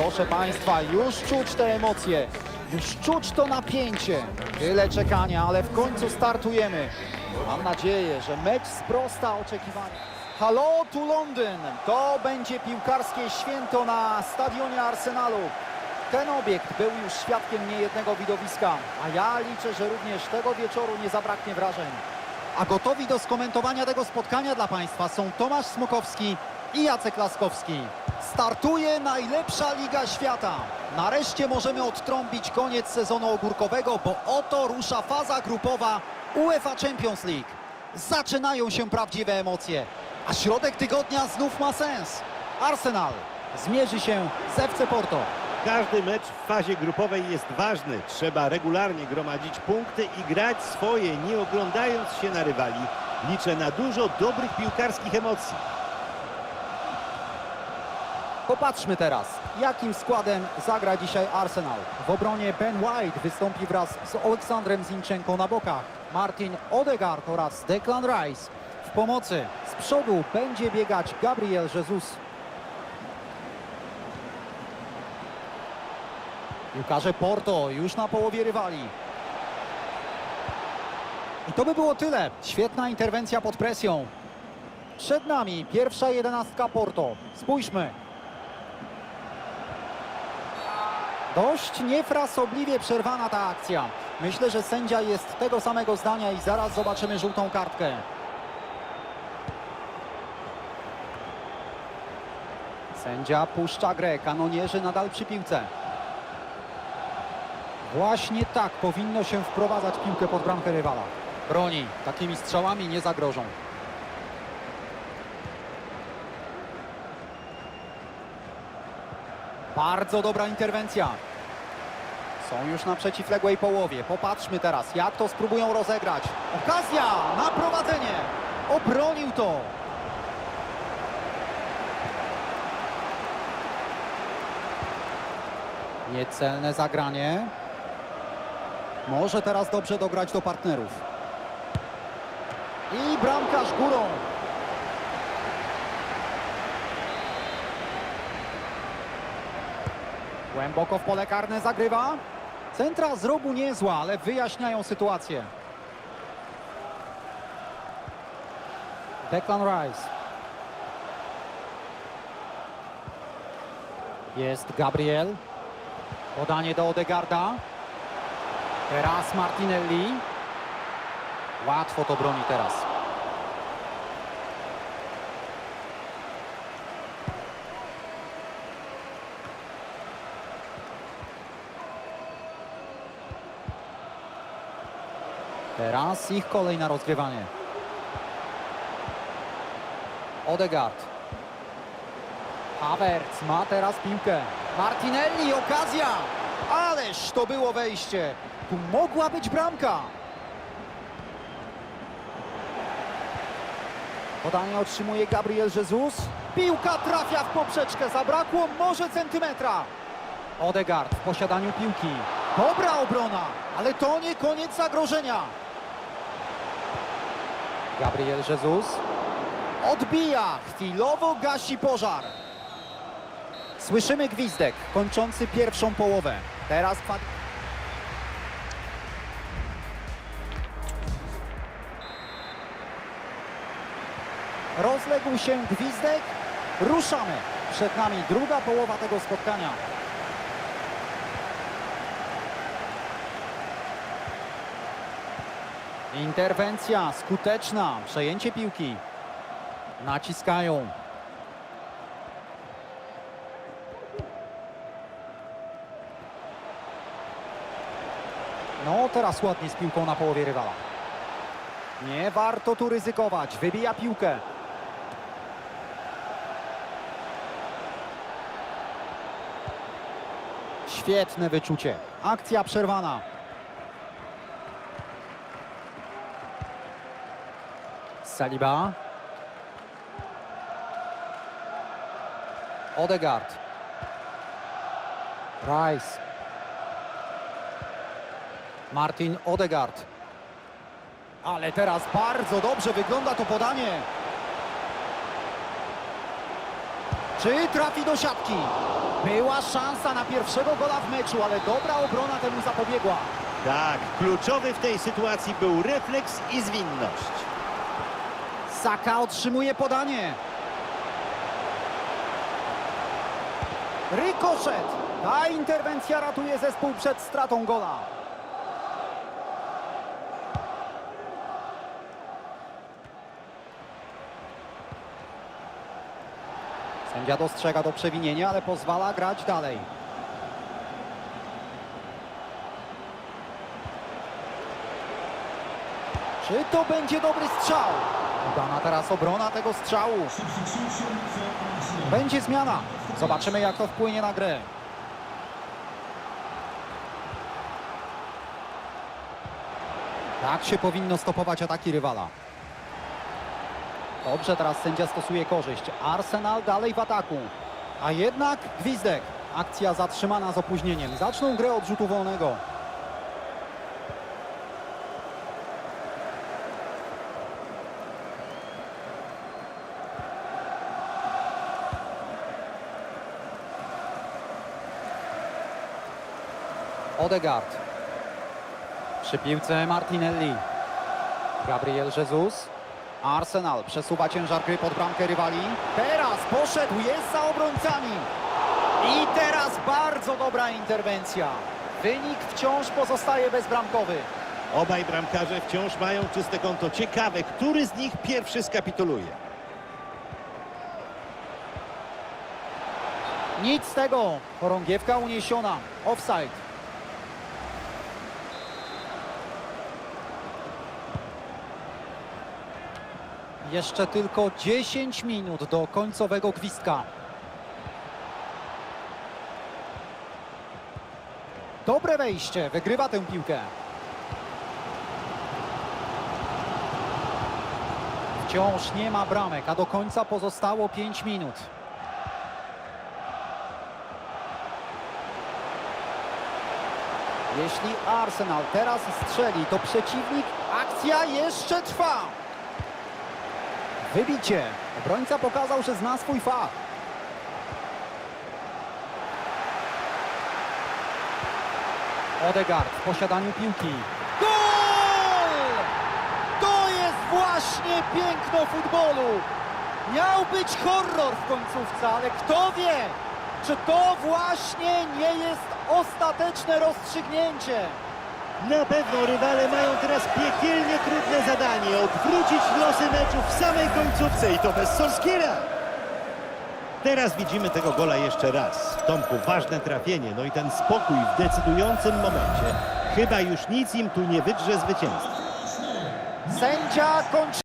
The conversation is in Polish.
Proszę Państwa, już czuć te emocje, już czuć to napięcie. Tyle czekania, ale w końcu startujemy. Mam nadzieję, że mecz sprosta oczekiwaniom. Halo tu Londyn! To będzie piłkarskie święto na stadionie Arsenalu. Ten obiekt był już świadkiem niejednego widowiska, a ja liczę, że również tego wieczoru nie zabraknie wrażeń. A gotowi do skomentowania tego spotkania dla Państwa są Tomasz Smokowski i Jacek Laskowski. Startuje najlepsza Liga Świata. Nareszcie możemy odtrąbić koniec sezonu ogórkowego, bo oto rusza faza grupowa UEFA Champions League. Zaczynają się prawdziwe emocje, a środek tygodnia znów ma sens. Arsenal zmierzy się z FC Porto. Każdy mecz w fazie grupowej jest ważny. Trzeba regularnie gromadzić punkty i grać swoje, nie oglądając się na rywali. Liczę na dużo dobrych piłkarskich emocji. Popatrzmy teraz, jakim składem zagra dzisiaj Arsenal. W obronie Ben White wystąpi wraz z Aleksandrem Zinchenko na bokach. Martin Odegaard oraz Declan Rice. W pomocy z przodu będzie biegać Gabriel Jesus. Piłkarze Porto już na połowie rywali. I to by było tyle. Świetna interwencja pod presją. Przed nami pierwsza jedenastka Porto. Spójrzmy. Dość niefrasobliwie przerwana ta akcja. Myślę, że sędzia jest tego samego zdania i zaraz zobaczymy żółtą kartkę. Sędzia puszcza grę, kanonierzy nadal przy piłce. Właśnie tak powinno się wprowadzać piłkę pod bramkę rywala. Broni, takimi strzałami nie zagrożą. Bardzo dobra interwencja. Są już na przeciwległej połowie. Popatrzmy teraz, jak to spróbują rozegrać. Okazja na prowadzenie. Obronił to. Niecelne zagranie. Może teraz dobrze dograć do partnerów. I bramkarz górą. Głęboko w pole karne zagrywa. Centra z rogu niezła, ale wyjaśniają sytuację. Declan Rice. Jest Gabriel. Podanie do Odegarda. Teraz Martinelli. Łatwo to broni teraz. Teraz ich kolej na rozgrywanie. Odegaard. Havertz ma teraz piłkę. Martinelli, okazja! Ależ to było wejście. Tu mogła być bramka. Podanie otrzymuje Gabriel Jesus. Piłka trafia w poprzeczkę. Zabrakło może centymetra. Odegaard w posiadaniu piłki. Dobra obrona, ale to nie koniec zagrożenia. Gabriel Jesus odbija, chwilowo gasi pożar. Słyszymy gwizdek kończący pierwszą połowę. Teraz kwa- rozległ się gwizdek. Ruszamy. Przed nami druga połowa tego spotkania. Interwencja skuteczna, przejęcie piłki. Naciskają. No, teraz ładnie z piłką na połowie rywala. Nie warto tu ryzykować. Wybija piłkę. Świetne wyczucie. Akcja przerwana. Saliba. Odegaard. Rice. Martin Odegaard. Ale teraz bardzo dobrze wygląda to podanie. Czy trafi do siatki? Była szansa na pierwszego gola w meczu, ale dobra obrona temu zapobiegła. Tak, kluczowy w tej sytuacji był refleks i zwinność. Saka otrzymuje podanie. Rykoszet. Ta interwencja ratuje zespół przed stratą gola. Sędzia dostrzega to przewinienie, ale pozwala grać dalej. Czy to będzie dobry strzał? Udana teraz obrona tego strzału. Będzie zmiana. Zobaczymy jak to wpłynie na grę. Tak się powinno stopować ataki rywala. Dobrze, teraz sędzia stosuje korzyść. Arsenal dalej w ataku. A jednak gwizdek. Akcja zatrzymana z opóźnieniem. Zaczną grę od rzutu wolnego. Odegaard. Przy piłce Martinelli. Gabriel Jesus. Arsenal przesuwa ciężar gry pod bramkę rywali. Teraz poszedł, jest za obrońcami. I teraz bardzo dobra interwencja. Wynik wciąż pozostaje bezbramkowy. Obaj bramkarze wciąż mają czyste konto. Ciekawe, który z nich pierwszy skapituluje. Nic z tego. Chorągiewka uniesiona. Offside. Jeszcze tylko 10 minut do końcowego gwizdka. Dobre wejście. Wygrywa tę piłkę. Wciąż nie ma bramek, a do końca pozostało 5 minut. Jeśli Arsenal teraz strzeli, to przeciwnik, akcja jeszcze trwa. Wybicie. Obrońca pokazał, że zna swój fach. Odegaard w posiadaniu piłki. Gol! To jest właśnie piękno futbolu. Miał być horror w końcówce, ale kto wie, czy to właśnie nie jest ostateczne rozstrzygnięcie. Na pewno rywale mają teraz piekielnie trudne zadanie odwrócić losy meczu w samej końcówce i to bez Solskiera. Teraz widzimy tego gola jeszcze raz. Tomku, ważne trafienie, no i ten spokój w decydującym momencie. Chyba już nic im tu nie wydrze zwycięstwa. Sędzia kończy.